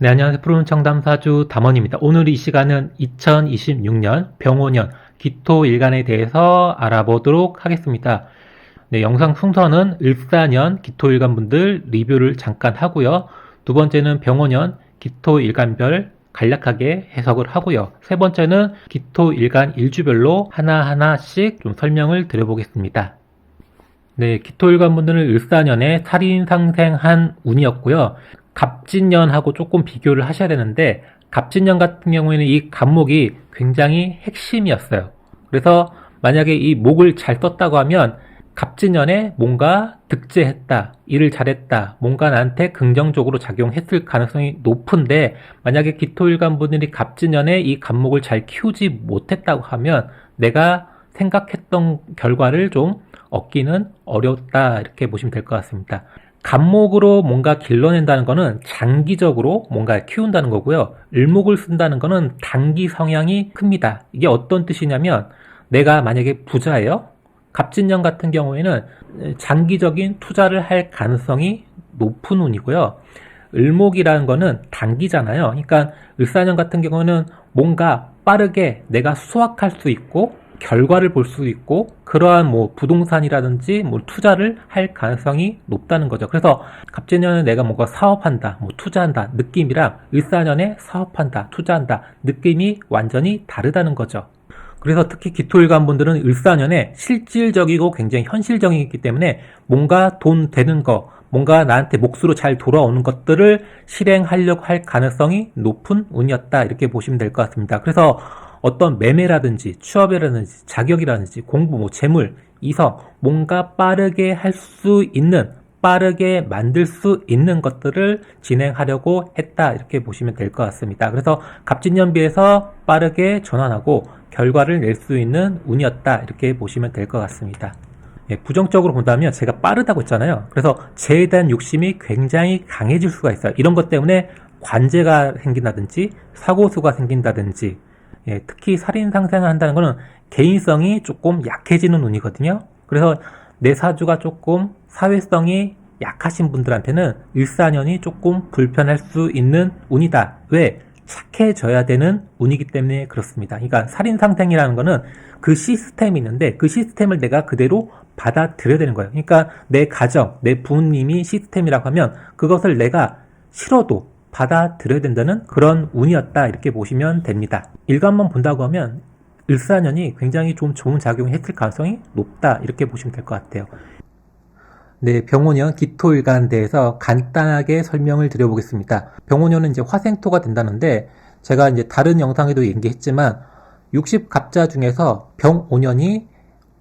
네, 안녕하세요. 푸른 청담사주 담원입니다. 오늘 이 시간은 2026년 병오년 기토 일간에 대해서 알아보도록 하겠습니다. 네, 영상 순서는 을사년 기토 일간 분들 리뷰를 잠깐 하고요. 두 번째는 병오년 기토 일간별 간략하게 해석을 하고요. 세 번째는 기토 일간 일주별로 하나하나씩 좀 설명을 드려보겠습니다. 네, 기토 일간 분들은 을사년에 살인 상생한 운이었고요. 갑진년하고 조금 비교를 하셔야 되는데 갑진년 같은 경우에는 이 갑목이 굉장히 핵심이었어요. 그래서 만약에 이 목을 잘 떴다고 하면 갑진년에 뭔가 득제했다, 일을 잘했다, 뭔가 나한테 긍정적으로 작용했을 가능성이 높은데 만약에 기토일간 분들이 갑진년에 이 갑목을 잘 키우지 못했다고 하면 내가 생각했던 결과를 좀 얻기는 어렵다 이렇게 보시면 될 것 같습니다. 간목으로 뭔가 길러낸다는 거는 장기적으로 뭔가 키운다는 거고요. 을목을 쓴다는 거는 단기 성향이 큽니다. 이게 어떤 뜻이냐면 내가 만약에 부자예요. 갑진년 같은 경우에는 장기적인 투자를 할 가능성이 높은 운이고요. 을목이라는 거는 단기잖아요. 그러니까 을사년 같은 경우는 뭔가 빠르게 내가 수확할 수 있고 결과를 볼 수 있고 그러한 뭐 부동산이라든지 뭐 투자를 할 가능성이 높다는 거죠. 그래서 갑진년에 내가 뭔가 사업한다, 뭐 투자한다 느낌이랑 을사년에 사업한다, 투자한다 느낌이 완전히 다르다는 거죠. 그래서 특히 기토일간 분들은 을사년에 실질적이고 굉장히 현실적이기 때문에 뭔가 돈 되는 거, 뭔가 나한테 몫으로 잘 돌아오는 것들을 실행하려고 할 가능성이 높은 운이었다 이렇게 보시면 될 것 같습니다. 그래서 어떤 매매라든지 취업이라든지 자격이라든지 공부, 뭐 재물, 이성, 뭔가 빠르게 할 수 있는 빠르게 만들 수 있는 것들을 진행하려고 했다 이렇게 보시면 될 것 같습니다. 그래서 갑진년비에서 빠르게 전환하고 결과를 낼 수 있는 운이었다 이렇게 보시면 될 것 같습니다. 예, 부정적으로 본다면 제가 빠르다고 했잖아요. 그래서 재에 대한 욕심이 굉장히 강해질 수가 있어요. 이런 것 때문에 관제가 생긴다든지 사고수가 생긴다든지 예, 특히 살인 상생을 한다는 것은 개인성이 조금 약해지는 운이거든요. 그래서 내 사주가 조금 사회성이 약하신 분들한테는 일사년이 조금 불편할 수 있는 운이다. 왜? 착해져야 되는 운이기 때문에 그렇습니다. 그러니까 살인 상생이라는 거는 그 시스템이 있는데 그 시스템을 내가 그대로 받아들여야 되는 거예요. 그러니까 내 가정, 내 부모님이 시스템이라고 하면 그것을 내가 싫어도 받아들여야 된다는 그런 운이었다 이렇게 보시면 됩니다. 일간만 본다고 하면 을사년이 굉장히 좀 좋은 작용을 했을 가능성이 높다 이렇게 보시면 될 것 같아요. 네, 병원년 기토일간에 대해서 간단하게 설명을 드려보겠습니다. 병원년은 이제 화생토가 된다는데 제가 이제 다른 영상에도 얘기했지만 60갑자 중에서 병오년이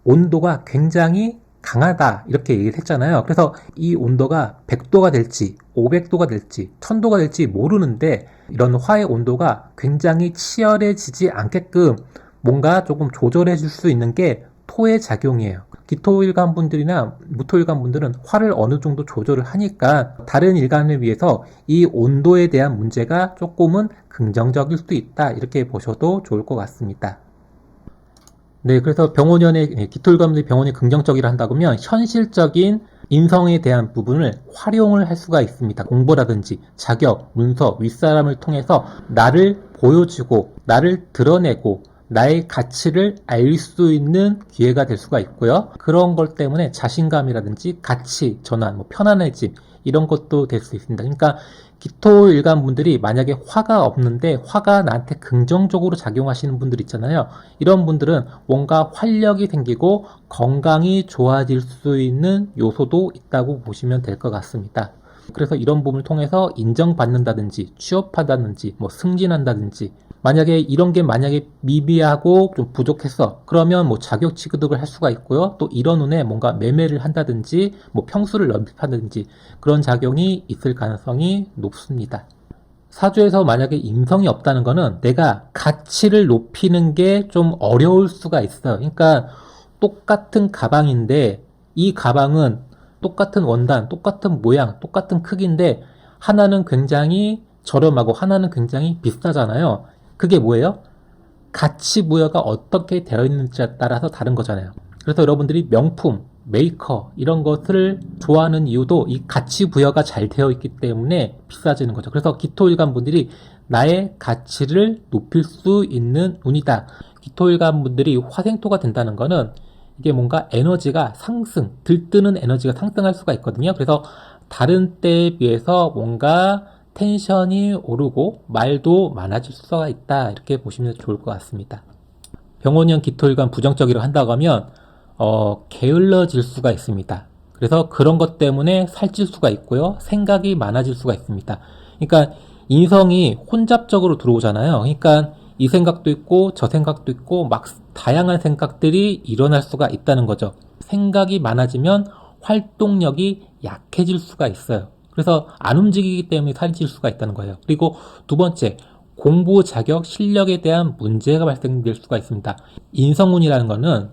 온도가 굉장히 강하다 이렇게 얘기를 했잖아요. 그래서 이 온도가 100도가 될지 500도가 될지 1000도가 될지 모르는데 이런 화의 온도가 굉장히 치열해지지 않게끔 뭔가 조금 조절해 줄 수 있는 게 토의 작용이에요. 기토일간 분들이나 무토일간 분들은 화를 어느 정도 조절을 하니까 다른 일간을 위해서 이 온도에 대한 문제가 조금은 긍정적일 수도 있다 이렇게 보셔도 좋을 것 같습니다. 네, 그래서 병원연의 예, 기톨감들이 병원이 긍정적이라 한다면 현실적인 인성에 대한 부분을 활용을 할 수가 있습니다. 공부라든지 자격, 문서, 윗사람을 통해서 나를 보여주고 나를 드러내고 나의 가치를 알 수 있는 기회가 될 수가 있고요. 그런 것 때문에 자신감이라든지 가치 전환, 뭐 편안해짐 이런 것도 될 수 있습니다. 그러니까 기토 일간 분들이 만약에 화가 없는데 화가 나한테 긍정적으로 작용하시는 분들 있잖아요. 이런 분들은 뭔가 활력이 생기고 건강이 좋아질 수 있는 요소도 있다고 보시면 될 것 같습니다. 그래서 이런 부분을 통해서 인정받는다든지 취업한다든지 뭐 승진한다든지 만약에 이런 게 만약에 미비하고 좀 부족했어. 그러면 뭐 자격 취급을 할 수가 있고요. 또 이런 운에 뭔가 매매를 한다든지 뭐 평수를 넓힌다든지 그런 작용이 있을 가능성이 높습니다. 사주에서 만약에 인성이 없다는 거는 내가 가치를 높이는 게 좀 어려울 수가 있어요. 그러니까 똑같은 가방인데 이 가방은 똑같은 원단, 똑같은 모양, 똑같은 크기인데 하나는 굉장히 저렴하고 하나는 굉장히 비싸잖아요. 그게 뭐예요? 가치 부여가 어떻게 되어 있는지에 따라서 다른 거잖아요. 그래서 여러분들이 명품, 메이커 이런 것을 좋아하는 이유도 이 가치 부여가 잘 되어 있기 때문에 비싸지는 거죠. 그래서 기토일간 분들이 나의 가치를 높일 수 있는 운이다. 기토일간 분들이 화생토가 된다는 거는 이게 뭔가 에너지가 상승, 들뜨는 에너지가 상승할 수가 있거든요. 그래서 다른 때에 비해서 뭔가 텐션이 오르고 말도 많아질 수가 있다. 이렇게 보시면 좋을 것 같습니다. 병원형 기토일간 부정적이라고 한다고 하면 어, 게을러질 수가 있습니다. 그래서 그런 것 때문에 살찔 수가 있고요. 생각이 많아질 수가 있습니다. 그러니까 인성이 혼잡적으로 들어오잖아요. 그러니까 이 생각도 있고 저 생각도 있고 막 다양한 생각들이 일어날 수가 있다는 거죠. 생각이 많아지면 활동력이 약해질 수가 있어요. 그래서 안 움직이기 때문에 살이 찔 수가 있다는 거예요. 그리고 두 번째, 공부 자격 실력에 대한 문제가 발생될 수가 있습니다. 인성운이라는 거는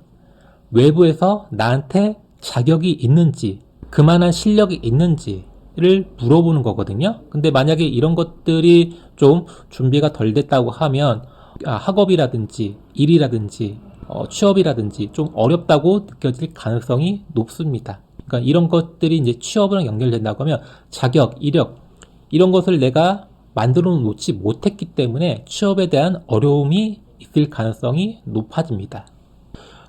외부에서 나한테 자격이 있는지, 그만한 실력이 있는지를 물어보는 거거든요. 근데 만약에 이런 것들이 좀 준비가 덜 됐다고 하면 아, 학업이라든지 일이라든지 어, 취업이라든지 좀 어렵다고 느껴질 가능성이 높습니다. 그러니까 이런 것들이 이제 취업이랑 연결된다고 하면 자격, 이력 이런 것을 내가 만들어 놓지 못했기 때문에 취업에 대한 어려움이 있을 가능성이 높아집니다.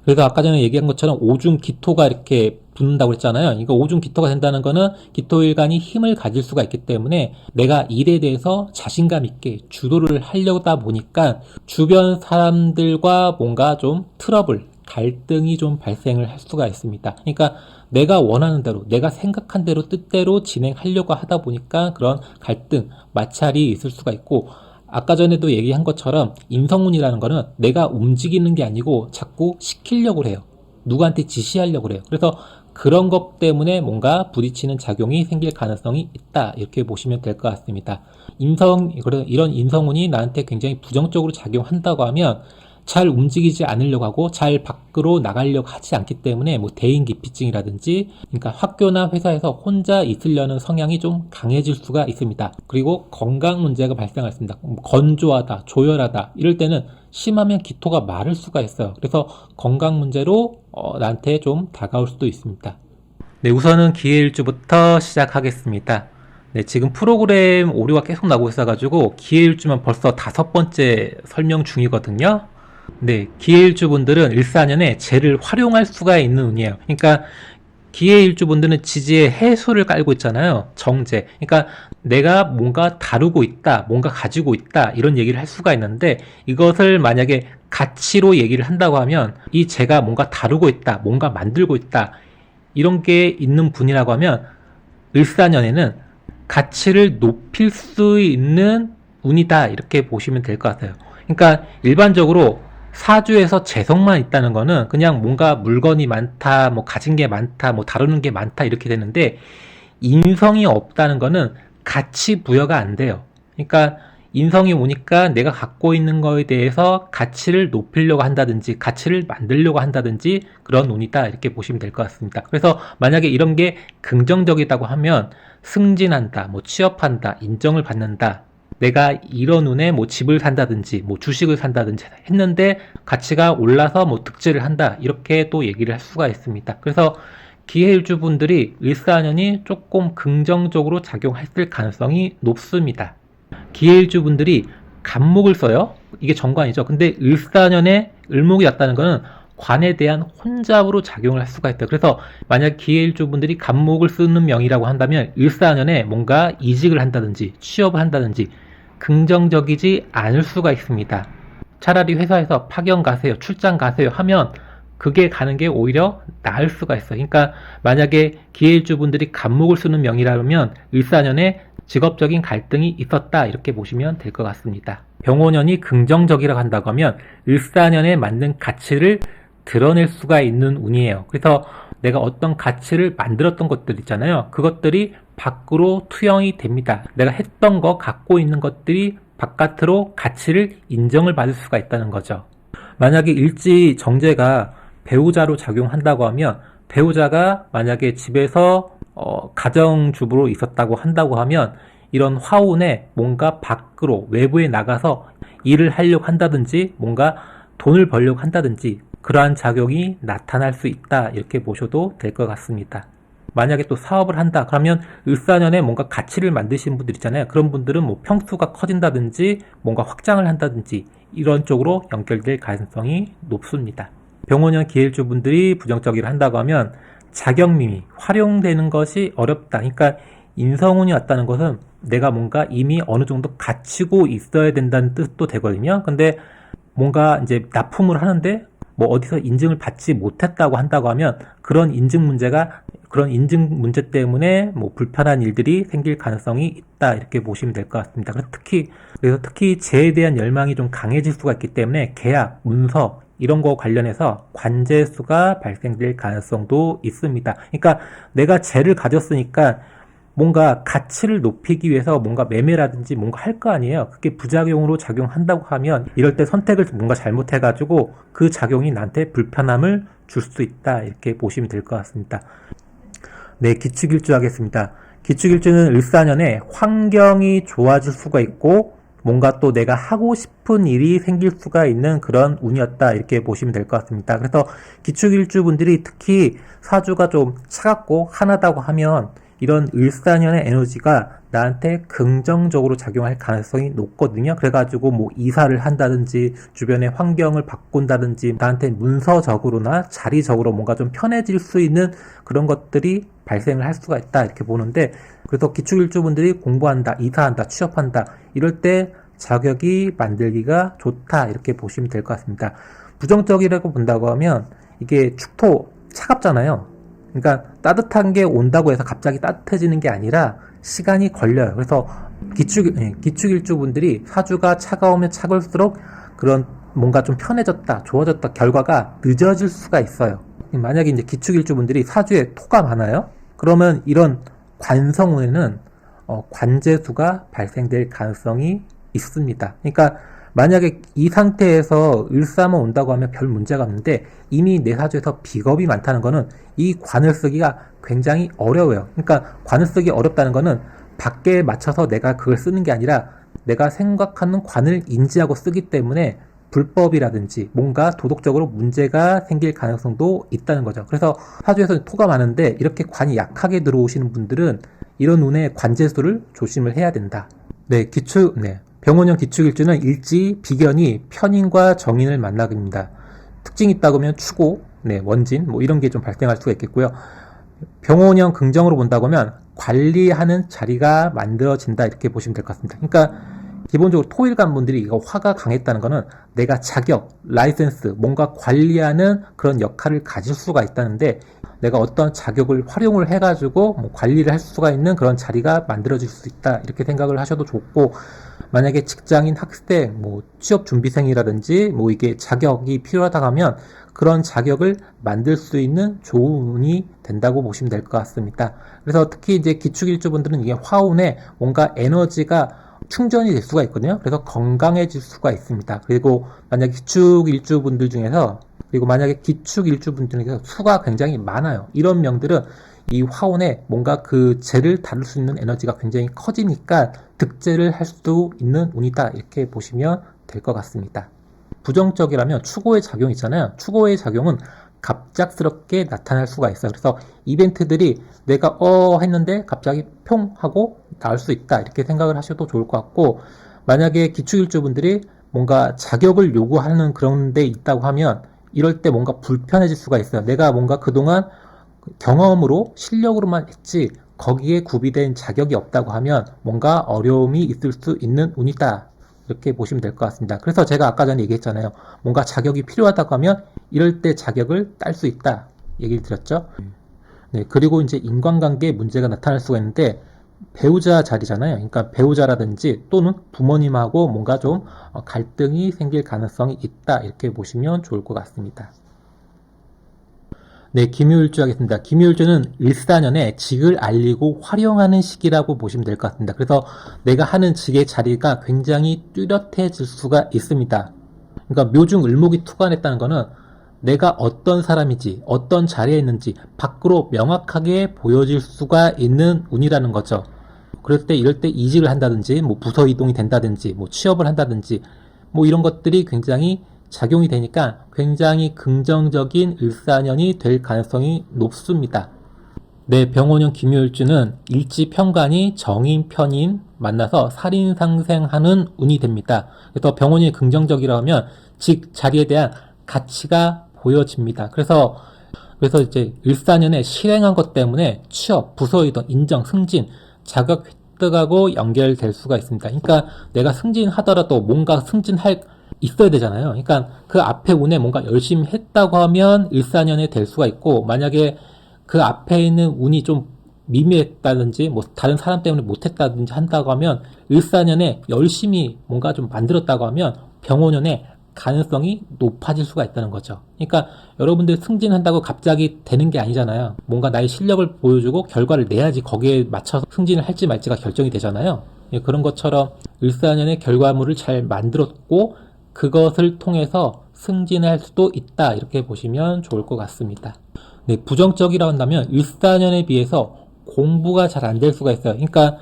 그래서 아까 전에 얘기한 것처럼 오중 기토가 이렇게 붙는다고 했잖아요. 이거 오중 기토가 된다는 거는 기토일간이 힘을 가질 수가 있기 때문에 내가 일에 대해서 자신감 있게 주도를 하려다 보니까 주변 사람들과 뭔가 좀 트러블, 갈등이 좀 발생을 할 수가 있습니다. 그러니까 내가 원하는 대로, 내가 생각한 대로 뜻대로 진행하려고 하다 보니까 그런 갈등, 마찰이 있을 수가 있고 아까 전에도 얘기한 것처럼 인성운이라는 거는 내가 움직이는 게 아니고 자꾸 시키려고 해요. 누구한테 지시하려고 해요. 그래서 그런 것 때문에 뭔가 부딪히는 작용이 생길 가능성이 있다. 이렇게 보시면 될 것 같습니다. 인성, 이런 인성운이 나한테 굉장히 부정적으로 작용한다고 하면 잘 움직이지 않으려고 하고 잘 밖으로 나가려고 하지 않기 때문에 뭐 대인 기피증이라든지 그러니까 학교나 회사에서 혼자 있으려는 성향이 좀 강해질 수가 있습니다. 그리고 건강 문제가 발생할 수 있습니다. 뭐 건조하다, 조열하다 이럴 때는 심하면 기토가 마를 수가 있어요. 그래서 건강 문제로 어, 나한테 좀 다가올 수도 있습니다. 네, 우선은 기해일주부터 시작하겠습니다. 네, 지금 프로그램 오류가 계속 나고 있어가지고 기해일주만 벌써 다섯 번째 설명 중이거든요. 네, 기해일주분들은 일사년에 재를 활용할 수가 있는 운이에요. 그러니까 기해일주분들은 지지에 해수를 깔고 있잖아요. 정제. 그러니까 내가 뭔가 다루고 있다, 뭔가 가지고 있다, 이런 얘기를 할 수가 있는데 이것을 만약에 가치로 얘기를 한다고 하면 이 제가 뭔가 다루고 있다, 뭔가 만들고 있다, 이런 게 있는 분이라고 하면 을사년에는 가치를 높일 수 있는 운이다, 이렇게 보시면 될 것 같아요. 그러니까 일반적으로 사주에서 재성만 있다는 거는 그냥 뭔가 물건이 많다, 뭐 가진 게 많다, 뭐 다루는 게 많다 이렇게 되는데 인성이 없다는 거는 가치 부여가 안 돼요. 그러니까 인성이 오니까 내가 갖고 있는 거에 대해서 가치를 높이려고 한다든지 가치를 만들려고 한다든지 그런 운이다 이렇게 보시면 될 것 같습니다. 그래서 만약에 이런 게 긍정적이다고 하면 승진한다, 뭐 취업한다, 인정을 받는다, 내가 이런 운에 뭐 집을 산다든지 뭐 주식을 산다든지 했는데 가치가 올라서 뭐 득지를 한다 이렇게 또 얘기를 할 수가 있습니다. 그래서 기해일주 분들이 을사년이 조금 긍정적으로 작용했을 가능성이 높습니다. 기해일주 분들이 간목을 써요. 이게 정관이죠. 근데 을사년에 을목이 왔다는 거는 관에 대한 혼잡으로 작용을 할 수가 있다. 그래서 만약 기해일주 분들이 간목을 쓰는 명이라고 한다면 을사년에 뭔가 이직을 한다든지 취업을 한다든지 긍정적이지 않을 수가 있습니다. 차라리 회사에서 파견 가세요, 출장 가세요 하면 그게 가는 게 오히려 나을 수가 있어요. 그러니까 만약에 기해일주분들이 간목을 쓰는 명이라면 일사년에 직업적인 갈등이 있었다 이렇게 보시면 될 것 같습니다. 병호년이 긍정적이라고 한다고 하면 일사년에 맞는 가치를 드러낼 수가 있는 운이에요. 그래서 내가 어떤 가치를 만들었던 것들 있잖아요. 그것들이 밖으로 투영이 됩니다. 내가 했던 거, 갖고 있는 것들이 바깥으로 가치를 인정을 받을 수가 있다는 거죠. 만약에 일지 정제가 배우자로 작용한다고 하면 배우자가 만약에 집에서 어, 가정주부로 있었다고 한다고 하면 이런 화운에 뭔가 밖으로 외부에 나가서 일을 하려고 한다든지 뭔가 돈을 벌려고 한다든지 그러한 작용이 나타날 수 있다 이렇게 보셔도 될 것 같습니다. 만약에 또 사업을 한다 그러면 을사년에 뭔가 가치를 만드시는 분들 있잖아요. 그런 분들은 뭐 평수가 커진다든지 뭔가 확장을 한다든지 이런 쪽으로 연결될 가능성이 높습니다. 병원년 기일주 분들이 부정적이를 한다고 하면 자격민이 활용되는 것이 어렵다. 그러니까 인성운이 왔다는 것은 내가 뭔가 이미 어느 정도 갖추고 있어야 된다는 뜻도 되거든요. 근데 뭔가 이제 납품을 하는데 뭐 어디서 인증을 받지 못했다고 한다고 하면 그런 인증 문제가 그런 인증 문제 때문에 뭐 불편한 일들이 생길 가능성이 있다 이렇게 보시면 될 것 같습니다. 그래서 특히 그래서 특히 재에 대한 열망이 좀 강해질 수가 있기 때문에 계약, 문서 이런 거 관련해서 관제수가 발생될 가능성도 있습니다. 그러니까 내가 재를 가졌으니까 뭔가 가치를 높이기 위해서 뭔가 매매라든지 뭔가 할 거 아니에요. 그게 부작용으로 작용한다고 하면 이럴 때 선택을 뭔가 잘못해가지고 그 작용이 나한테 불편함을 줄 수 있다. 이렇게 보시면 될 것 같습니다. 네, 기축일주 하겠습니다. 기축일주는 을사년에 환경이 좋아질 수가 있고 뭔가 또 내가 하고 싶은 일이 생길 수가 있는 그런 운이었다 이렇게 보시면 될 것 같습니다. 그래서 기축일주 분들이 특히 사주가 좀 차갑고 하나다고 하면 이런 을사년의 에너지가 나한테 긍정적으로 작용할 가능성이 높거든요. 그래가지고 뭐 이사를 한다든지 주변의 환경을 바꾼다든지 나한테 문서적으로나 자리적으로 뭔가 좀 편해질 수 있는 그런 것들이 발생을 할 수가 있다 이렇게 보는데 그래서 기축일주분들이 공부한다, 이사한다, 취업한다 이럴 때 자격이 만들기가 좋다 이렇게 보시면 될 것 같습니다. 부정적이라고 본다고 하면 이게 축토 차갑잖아요. 그러니까 따뜻한 게 온다고 해서 갑자기 따뜻해지는 게 아니라 시간이 걸려요. 그래서 기축 예, 기축일주 분들이 사주가 차가우면 차갈수록 그런 뭔가 좀 편해졌다, 좋아졌다 결과가 늦어질 수가 있어요. 만약에 이제 기축일주 분들이 사주에 토가 많아요. 그러면 이런 관성운에는 어, 관제수가 발생될 가능성이 있습니다. 그러니까 만약에 이 상태에서 을사만 온다고 하면 별 문제가 없는데 이미 내 사주에서 비겁이 많다는 거는 이 관을 쓰기가 굉장히 어려워요. 그러니까 관을 쓰기 어렵다는 거는 밖에 맞춰서 내가 그걸 쓰는 게 아니라 내가 생각하는 관을 인지하고 쓰기 때문에 불법이라든지 뭔가 도덕적으로 문제가 생길 가능성도 있다는 거죠. 그래서 사주에서 토가 많은데 이렇게 관이 약하게 들어오시는 분들은 이런 운의 관제수를 조심을 해야 된다. 네, 기축, 네. 병원형 기축일주는 일지, 비견이 편인과 정인을 만나입니다. 특징이 있다고 하면 추고, 네, 원진, 뭐 이런 게 좀 발생할 수가 있겠고요. 병원형 긍정으로 본다고 하면 관리하는 자리가 만들어진다 이렇게 보시면 될 것 같습니다. 그러니까 기본적으로 토일간 분들이 이거 화가 강했다는 거는 내가 자격, 라이센스, 뭔가 관리하는 그런 역할을 가질 수가 있다는데 내가 어떤 자격을 활용을 해가지고 뭐 관리를 할 수가 있는 그런 자리가 만들어질 수 있다 이렇게 생각을 하셔도 좋고 만약에 직장인 학생, 뭐 취업 준비생이라든지 뭐 이게 자격이 필요하다 하면 그런 자격을 만들 수 있는 좋은 운이 된다고 보시면 될 것 같습니다. 그래서 특히 이제 기축일주분들은 이게 화운에 뭔가 에너지가 충전이 될 수가 있거든요. 그래서 건강해질 수가 있습니다. 그리고 만약 기축 일주분들 중에서 그리고 만약에 기축 일주분들 중에서 수가 굉장히 많아요. 이런 명들은 이 화원에 뭔가 그 재를 다룰 수 있는 에너지가 굉장히 커지니까 득재를 할 수도 있는 운이다 이렇게 보시면 될 것 같습니다. 부정적이라면 추고의 작용 있잖아요. 추고의 작용은 갑작스럽게 나타날 수가 있어요. 그래서 이벤트들이 내가 어 했는데 갑자기 평 하고 나올 수 있다 이렇게 생각을 하셔도 좋을 것 같고 만약에 기축일주분들이 뭔가 자격을 요구하는 그런 데 있다고 하면 이럴 때 뭔가 불편해질 수가 있어요. 내가 뭔가 그동안 경험으로 실력으로만 했지 거기에 구비된 자격이 없다고 하면 뭔가 어려움이 있을 수 있는 운이다. 이렇게 보시면 될 것 같습니다. 그래서 제가 아까 전에 얘기했잖아요. 뭔가 자격이 필요하다고 하면 이럴 때 자격을 딸 수 있다. 얘기를 드렸죠. 네, 그리고 이제 인간관계에 문제가 나타날 수가 있는데 배우자 자리잖아요. 그러니까 배우자라든지 또는 부모님하고 뭔가 좀 어, 갈등이 생길 가능성이 있다. 이렇게 보시면 좋을 것 같습니다. 네, 김효일주 하겠습니다. 김효일주는 일사년에 직을 알리고 활용하는 시기라고 보시면 될 것 같습니다. 그래서 내가 하는 직의 자리가 굉장히 뚜렷해질 수가 있습니다. 그러니까 묘중 을목이 투관했다는 것은 내가 어떤 사람인지 어떤 자리에 있는지 밖으로 명확하게 보여질 수가 있는 운이라는 거죠. 그럴 때 이럴 때 이직을 한다든지 뭐 부서 이동이 된다든지 뭐 취업을 한다든지 뭐 이런 것들이 굉장히 작용이 되니까 굉장히 긍정적인 을사년이 될 가능성이 높습니다. 네, 병원형 김효일주는 일지평간이 정인 편인 만나서 살인상생하는 운이 됩니다. 그래서 병원이 긍정적이라면 즉 자리에 대한 가치가 보여집니다. 그래서 그래서 이제 일사년에 실행한 것 때문에 취업, 부서이던 인정, 승진, 자격 획득하고 연결될 수가 있습니다. 그러니까 내가 승진하더라도 뭔가 승진할 있어야 되잖아요. 그러니까 그 앞에 운에 뭔가 열심히 했다고 하면 일사년에 될 수가 있고 만약에 그 앞에 있는 운이 좀 미미했다든지 뭐 다른 사람 때문에 못했다든지 한다고 하면 일사년에 열심히 뭔가 좀 만들었다고 하면 병원년에 가능성이 높아질 수가 있다는 거죠. 그러니까 여러분들 승진한다고 갑자기 되는 게 아니잖아요. 뭔가 나의 실력을 보여주고 결과를 내야지 거기에 맞춰서 승진을 할지 말지가 결정이 되잖아요. 예, 그런 것처럼 일사년의 결과물을 잘 만들었고 그것을 통해서 승진할 수도 있다 이렇게 보시면 좋을 것 같습니다. 네, 부정적이라 한다면 일사년에 비해서 공부가 잘 안 될 수가 있어요. 그러니까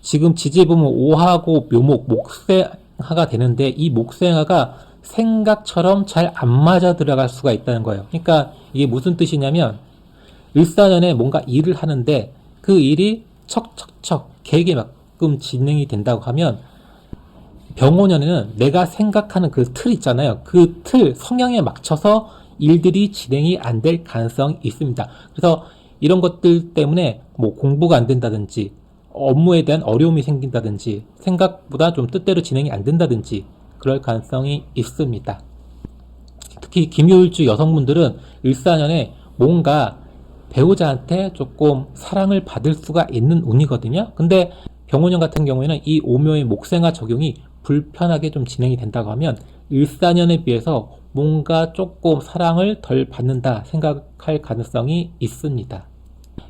지금 지지에 보면 오하고 묘목, 목생화가 되는데 이 목생화가 생각처럼 잘 안 맞아 들어갈 수가 있다는 거예요. 그러니까 이게 무슨 뜻이냐면 일사년에 뭔가 일을 하는데 그 일이 척척척 계획에 만큼 진행이 된다고 하면 병원년에는 내가 생각하는 그 틀 있잖아요. 그 틀 성향에 맞춰서 일들이 진행이 안 될 가능성이 있습니다. 그래서 이런 것들 때문에 뭐 공부가 안 된다든지 업무에 대한 어려움이 생긴다든지 생각보다 좀 뜻대로 진행이 안 된다든지 그럴 가능성이 있습니다. 특히 김효일주 여성분들은 일사년에 뭔가 배우자한테 조금 사랑을 받을 수가 있는 운이거든요. 근데 병원년 같은 경우에는 이 오묘의 목생화 적용이 불편하게 좀 진행이 된다고 하면 일사년에 비해서 뭔가 조금 사랑을 덜 받는다 생각할 가능성이 있습니다.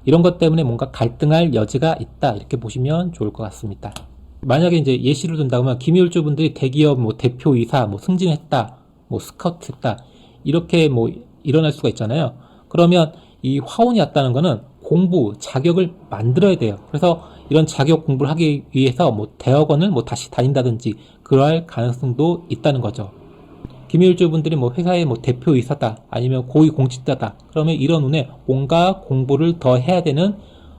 이런 것 때문에 뭔가 갈등할 여지가 있다 이렇게 보시면 좋을 것 같습니다. 만약에 이제 예시를 든다고 하면 김효일주 분들이 대기업 뭐 대표이사 뭐 승진했다 뭐 스카우트 했다 이렇게 뭐 일어날 수가 있잖아요. 그러면 이 화운이 왔다는 거는 공부 자격을 만들어야 돼요. 그래서 이런 자격 공부를 하기 위해서 뭐 대학원을 뭐 다시 다닌다든지 그러할 가능성도 있다는 거죠. 김일주 분들이 뭐 회사의 뭐 대표이사다 아니면 고위 공직자다 그러면 이런 운에 뭔가 공부를 더 해야 되는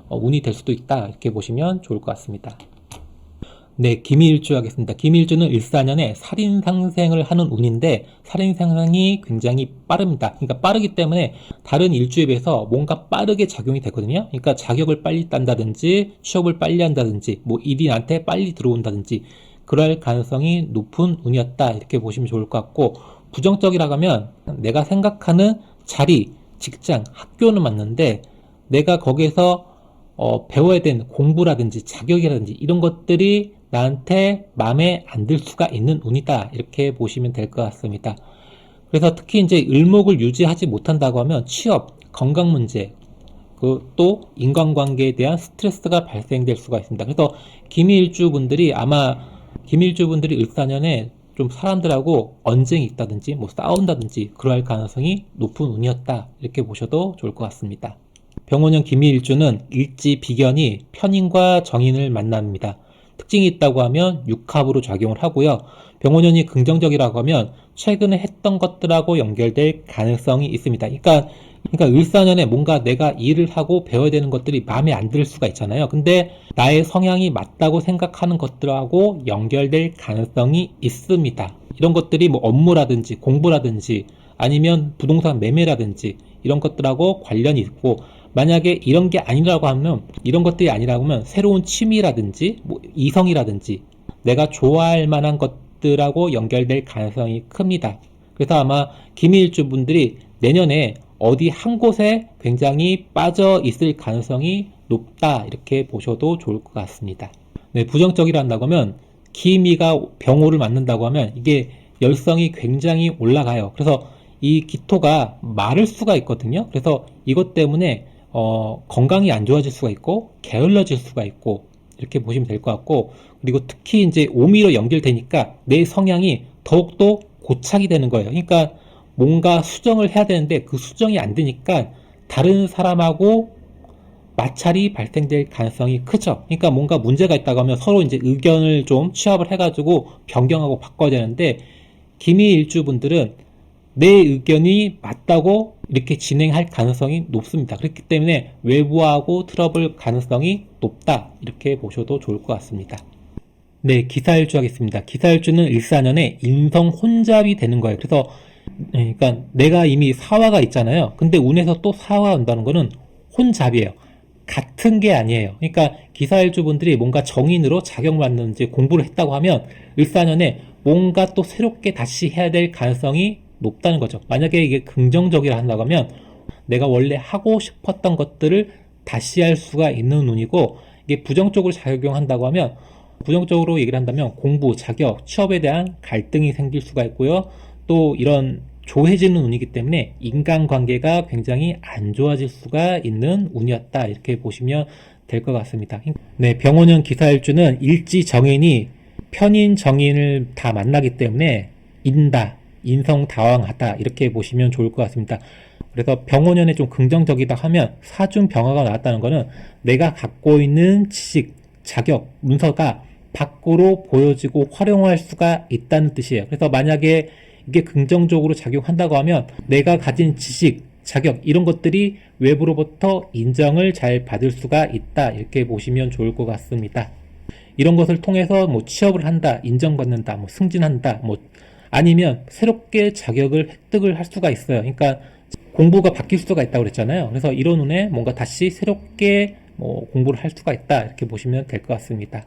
어, 운이 될 수도 있다 이렇게 보시면 좋을 것 같습니다. 네, 김일주 하겠습니다. 김일주는 일사년에 살인 상생을 하는 운인데 살인 상생이 굉장히 빠릅니다. 그러니까 빠르기 때문에 다른 일주에 비해서 뭔가 빠르게 작용이 되거든요. 그러니까 자격을 빨리 딴다든지 취업을 빨리 한다든지 뭐 일이 나한테 빨리 들어온다든지 그럴 가능성이 높은 운이었다 이렇게 보시면 좋을 것 같고 부정적이라고 하면 내가 생각하는 자리, 직장, 학교는 맞는데 내가 거기에서 어, 배워야 되는 공부라든지 자격이라든지 이런 것들이 나한테 마음에 안 들 수가 있는 운이다 이렇게 보시면 될 것 같습니다. 그래서 특히 이제 을목을 유지하지 못한다고 하면 취업, 건강 문제, 그 또 인간관계에 대한 스트레스가 발생될 수가 있습니다. 그래서 김일주 분들이 아마 김일주 분들이 을사년에 좀 사람들하고 언쟁이 있다든지 뭐 싸운다든지 그러할 가능성이 높은 운이었다 이렇게 보셔도 좋을 것 같습니다. 병원형 김일주는 일지 비견이 편인과 정인을 만납니다. 특징이 있다고 하면 육합으로 작용을 하고요. 병원연이 긍정적이라고 하면 최근에 했던 것들하고 연결될 가능성이 있습니다. 그러니까 그러니까 일사년에 뭔가 내가 일을 하고 배워야 되는 것들이 마음에 안 들 수가 있잖아요. 근데 나의 성향이 맞다고 생각하는 것들하고 연결될 가능성이 있습니다. 이런 것들이 뭐 업무라든지 공부라든지 아니면 부동산 매매라든지 이런 것들하고 관련이 있고 만약에 이런 게 아니라고 하면 이런 것들이 아니라고 하면 새로운 취미라든지 뭐 이성이라든지 내가 좋아할 만한 것들하고 연결될 가능성이 큽니다. 그래서 아마 김일주 분들이 내년에 어디 한 곳에 굉장히 빠져 있을 가능성이 높다 이렇게 보셔도 좋을 것 같습니다. 네, 부정적이란다고 하면 기미가 병호를 맞는다고 하면 이게 열성이 굉장히 올라가요. 그래서 이 기토가 마를 수가 있거든요. 그래서 이것 때문에 어, 건강이 안 좋아질 수가 있고 게을러질 수가 있고 이렇게 보시면 될 것 같고 그리고 특히 이제 오미로 연결되니까 내 성향이 더욱더 고착이 되는 거예요. 그러니까 뭔가 수정을 해야 되는데 그 수정이 안 되니까 다른 사람하고 마찰이 발생될 가능성이 크죠. 그러니까 뭔가 문제가 있다고 하면 서로 이제 의견을 좀 취합을 해가지고 변경하고 바꿔야 되는데 기미 일주분들은 내 의견이 맞다고 이렇게 진행할 가능성이 높습니다. 그렇기 때문에 외부하고 트러블 가능성이 높다. 이렇게 보셔도 좋을 것 같습니다. 네, 기사일주 하겠습니다. 기사일주는 일사년에 인성 혼잡이 되는 거예요. 그래서 네, 그러니까 내가 이미 사화가 있잖아요. 근데 운에서 또 사화가 온다는 거는 혼잡이에요. 같은 게 아니에요. 그러니까 기사일주분들이 뭔가 정인으로 자격을 받는지 공부를 했다고 하면 일사년에 뭔가 또 새롭게 다시 해야 될 가능성이 높다는 거죠. 만약에 이게 긍정적이라 한다고 하면 내가 원래 하고 싶었던 것들을 다시 할 수가 있는 운이고 이게 부정적으로 작용한다고 하면 부정적으로 얘기를 한다면 공부, 자격, 취업에 대한 갈등이 생길 수가 있고요. 또 이런 조해지는 운이기 때문에 인간관계가 굉장히 안 좋아질 수가 있는 운이었다. 이렇게 보시면 될 것 같습니다. 네, 병원형 기사일주는 일지 정인이 편인 정인을 다 만나기 때문에 인다, 인성다왕하다 이렇게 보시면 좋을 것 같습니다. 그래서 병원연에 좀 긍정적이다 하면 사중 병화가 나왔다는 것은 내가 갖고 있는 지식, 자격, 문서가 밖으로 보여지고 활용할 수가 있다는 뜻이에요. 그래서 만약에 이게 긍정적으로 작용한다고 하면 내가 가진 지식, 자격 이런 것들이 외부로부터 인정을 잘 받을 수가 있다 이렇게 보시면 좋을 것 같습니다. 이런 것을 통해서 뭐 취업을 한다, 인정받는다, 뭐 승진한다, 뭐 아니면 새롭게 자격을 획득을 할 수가 있어요. 그러니까 공부가 바뀔 수가 있다고 그랬잖아요. 그래서 이런 운에 뭔가 다시 새롭게 뭐 공부를 할 수가 있다 이렇게 보시면 될 것 같습니다.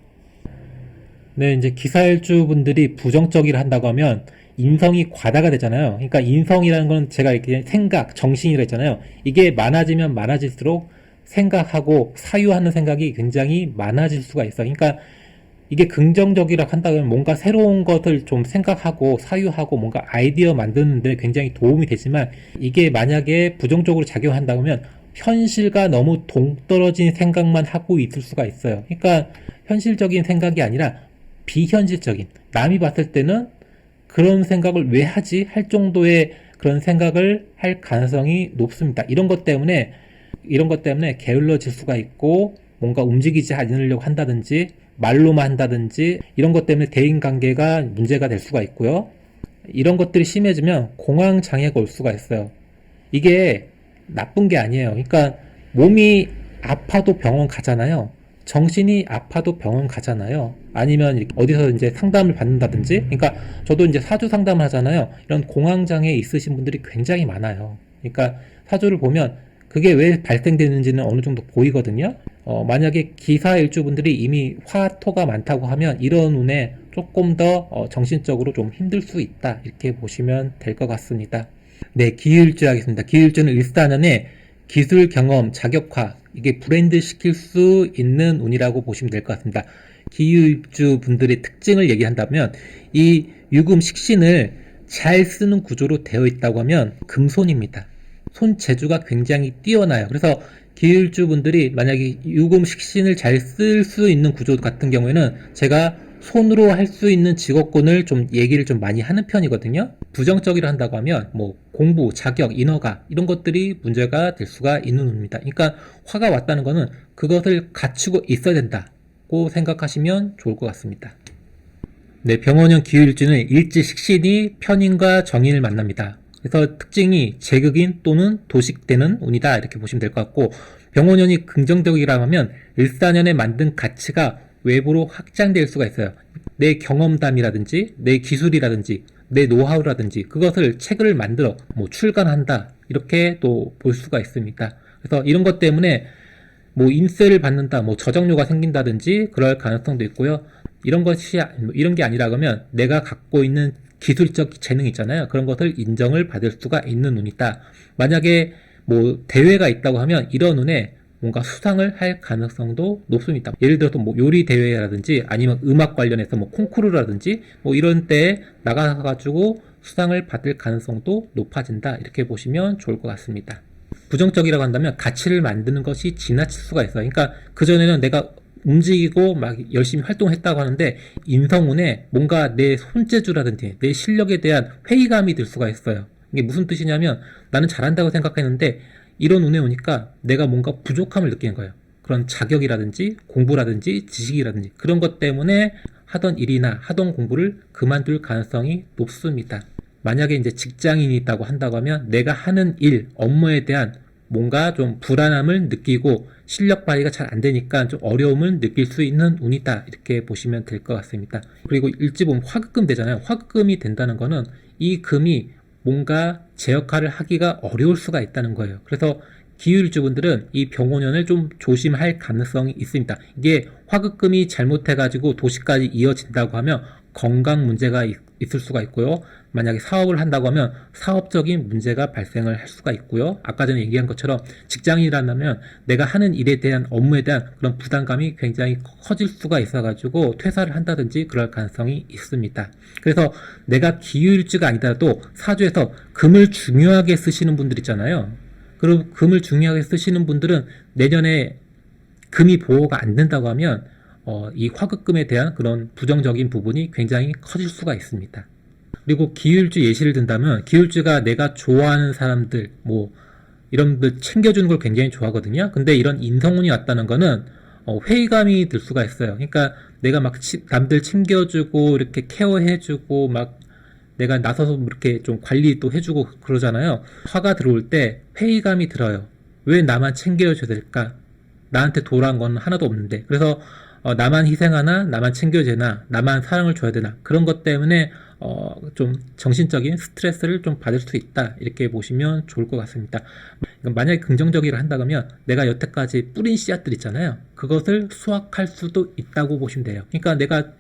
네, 이제 기사일주 분들이 부정적이라 한다고 하면 인성이 과다가 되잖아요. 그러니까 인성이라는 건 제가 이렇게 생각, 정신이라 했잖아요. 이게 많아지면 많아질수록 생각하고 사유하는 생각이 굉장히 많아질 수가 있어요. 그러니까 이게 긍정적이라 한다면 뭔가 새로운 것을 좀 생각하고 사유하고 뭔가 아이디어 만드는데 굉장히 도움이 되지만 이게 만약에 부정적으로 작용한다면 현실과 너무 동떨어진 생각만 하고 있을 수가 있어요. 그러니까 현실적인 생각이 아니라 비현실적인 남이 봤을 때는 그런 생각을 왜 하지 할 정도의 그런 생각을 할 가능성이 높습니다. 이런 것 때문에 이런 것 때문에 게을러질 수가 있고 뭔가 움직이지 않으려고 한다든지 말로만 한다든지 이런 것 때문에 대인 관계가 문제가 될 수가 있고요. 이런 것들이 심해지면 공황 장애가 올 수가 있어요. 이게 나쁜 게 아니에요. 그러니까 몸이 아파도 병원 가잖아요. 정신이 아파도 병원 가잖아요. 아니면 어디서 이제 상담을 받는다든지. 그러니까 저도 이제 사주 상담을 하잖아요. 이런 공황 장애 있으신 분들이 굉장히 많아요. 그러니까 사주를 보면 그게 왜 발생되는지는 어느 정도 보이거든요. 어, 만약에 기사 일주분들이 이미 화토가 많다고 하면 이런 운에 조금 더 어, 정신적으로 좀 힘들 수 있다. 이렇게 보시면 될 것 같습니다. 네, 기일주 하겠습니다. 기일주는 일사년에 기술 경험, 자격화, 이게 브랜드 시킬 수 있는 운이라고 보시면 될 것 같습니다. 기일주 분들의 특징을 얘기한다면 이 유금 식신을 잘 쓰는 구조로 되어 있다고 하면 금손입니다. 손재주가 굉장히 뛰어나요. 그래서 기일주 분들이 만약에 유금 식신을 잘 쓸 수 있는 구조 같은 경우에는 제가 손으로 할 수 있는 직업군을 좀 얘기를 좀 많이 하는 편이거든요. 부정적이라 한다고 하면 뭐 공부, 자격, 인허가 이런 것들이 문제가 될 수가 있는 겁니다. 그러니까 화가 왔다는 거는 그것을 갖추고 있어야 된다고 생각하시면 좋을 것 같습니다. 네, 병원형 기일주는 일지 식신이 편인과 정인을 만납니다. 그래서 특징이 제극인 또는 도식되는 운이다 이렇게 보시면 될 것 같고 병원연이 긍정적이라 하면 일사년에 만든 가치가 외부로 확장될 수가 있어요. 내 경험담이라든지 내 기술이라든지 내 노하우라든지 그것을 책을 만들어 뭐 출간한다 이렇게 또 볼 수가 있습니다. 그래서 이런 것 때문에 뭐 인세를 받는다, 뭐 저작료가 생긴다든지 그럴 가능성도 있고요. 이런 것이 뭐 이런 게 아니라 그러면 내가 갖고 있는 기술적 재능 있잖아요. 그런 것을 인정을 받을 수가 있는 운이다. 만약에 뭐 대회가 있다고 하면 이런 운에 뭔가 수상을 할 가능성도 높습니다. 예를 들어서 뭐 요리 대회라든지 아니면 음악 관련해서 뭐 콩쿠르라든지 뭐 이런 때에 나가가지고 수상을 받을 가능성도 높아진다. 이렇게 보시면 좋을 것 같습니다. 부정적이라고 한다면 가치를 만드는 것이 지나칠 수가 있어요. 그러니까 그전에는 내가 움직이고 막 열심히 활동했다고 하는데 인성운에 뭔가 내 손재주라든지 내 실력에 대한 회의감이 들 수가 있어요. 이게 무슨 뜻이냐면 나는 잘한다고 생각했는데 이런 운에 오니까 내가 뭔가 부족함을 느끼는 거예요. 그런 자격이라든지 공부라든지 지식이라든지 그런 것 때문에 하던 일이나 하던 공부를 그만둘 가능성이 높습니다. 만약에 이제 직장인이 있다고 한다고 하면 내가 하는 일, 업무에 대한 뭔가 좀 불안함을 느끼고 실력 발휘가 잘 안 되니까 좀 어려움을 느낄 수 있는 운이다. 이렇게 보시면 될 것 같습니다. 그리고 일지 보면 화급금 되잖아요. 화급금이 된다는 거는 이 금이 뭔가 제 역할을 하기가 어려울 수가 있다는 거예요. 그래서 기후일주분들은 이 병원연을 좀 조심할 가능성이 있습니다. 이게 화급금이 잘못해가지고 도시까지 이어진다고 하면 건강 문제가 있, 있을 수가 있고요. 만약에 사업을 한다고 하면 사업적인 문제가 발생을 할 수가 있고요. 아까 전에 얘기한 것처럼 직장인이라면 내가 하는 일에 대한 업무에 대한 그런 부담감이 굉장히 커질 수가 있어가지고 퇴사를 한다든지 그럴 가능성이 있습니다. 그래서 내가 기후일주가 아니더라도 사주에서 금을 중요하게 쓰시는 분들 있잖아요. 그리고 금을 중요하게 쓰시는 분들은 내년에 금이 보호가 안 된다고 하면 어, 이 화급금에 대한 그런 부정적인 부분이 굉장히 커질 수가 있습니다. 그리고 기울주 예시를 든다면 기울주가 내가 좋아하는 사람들 뭐 이런 분들 챙겨주는 걸 굉장히 좋아하거든요. 근데 이런 인성운이 왔다는 거는 어, 회의감이 들 수가 있어요. 그러니까 내가 막 치- 남들 챙겨주고 이렇게 케어해주고 막 내가 나서서 이렇게 좀 관리도 해주고 그러잖아요. 화가 들어올 때 회의감이 들어요. 왜 나만 챙겨줘야 될까? 나한테 돌아온 건 하나도 없는데. 그래서 어, 나만 희생하나, 나만 챙겨야 되나, 나만 사랑을 줘야 되나 그런 것 때문에 어, 좀 정신적인 스트레스를 좀 받을 수 있다 이렇게 보시면 좋을 것 같습니다. 그러니까 만약에 긍정적이라 한다면 내가 여태까지 뿌린 씨앗들 있잖아요. 그것을 수확할 수도 있다고 보시면 돼요. 그러니까 내가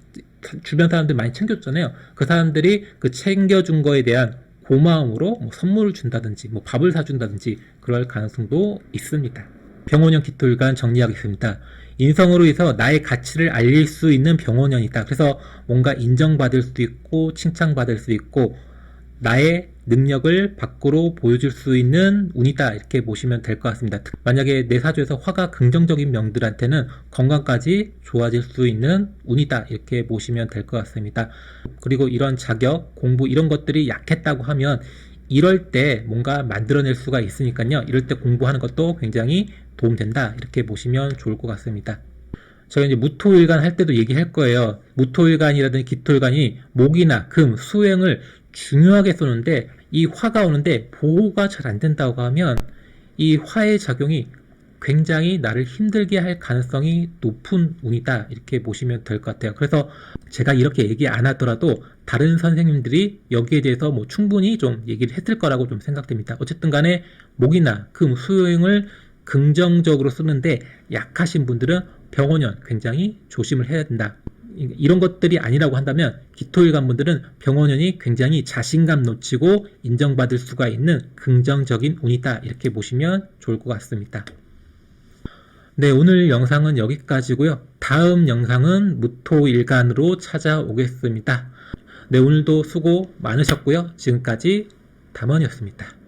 주변 사람들 많이 챙겨줬잖아요. 그 사람들이 그 챙겨준 거에 대한 고마움으로 뭐 선물을 준다든지 뭐 밥을 사준다든지 그럴 가능성도 있습니다. 병원형 기토일간 정리하겠습니다. 인성으로 해서 나의 가치를 알릴 수 있는 병원형이다. 그래서 뭔가 인정받을 수도 있고 칭찬받을 수 있고 나의 능력을 밖으로 보여줄 수 있는 운이다 이렇게 보시면 될 것 같습니다. 특- 만약에 내 사주에서 화가 긍정적인 명들한테는 건강까지 좋아질 수 있는 운이다 이렇게 보시면 될 것 같습니다. 그리고 이런 자격, 공부 이런 것들이 약했다고 하면 이럴 때 뭔가 만들어낼 수가 있으니까요. 이럴 때 공부하는 것도 굉장히 도움된다 이렇게 보시면 좋을 것 같습니다. 저희 이제 무토일간 할 때도 얘기할 거예요. 무토일간이라든지 기토일간이 목이나 금, 수행을 중요하게 쏘는데 이 화가 오는데 보호가 잘 안 된다고 하면 이 화의 작용이 굉장히 나를 힘들게 할 가능성이 높은 운이다 이렇게 보시면 될 것 같아요. 그래서 제가 이렇게 얘기 안 하더라도 다른 선생님들이 여기에 대해서 뭐 충분히 좀 얘기를 했을 거라고 좀 생각됩니다. 어쨌든 간에 목이나 금, 수행을 긍정적으로 쓰는데 약하신 분들은 병원연 굉장히 조심을 해야 된다. 이- 이런 것들이 아니라고 한다면 기토일간 분들은 병원연이 굉장히 자신감 놓치고 인정받을 수가 있는 긍정적인 운이다 이렇게 보시면 좋을 것 같습니다. 네, 오늘 영상은 여기까지고요. 다음 영상은 무토일간으로 찾아오겠습니다. 네, 오늘도 수고 많으셨고요. 지금까지 담원이었습니다.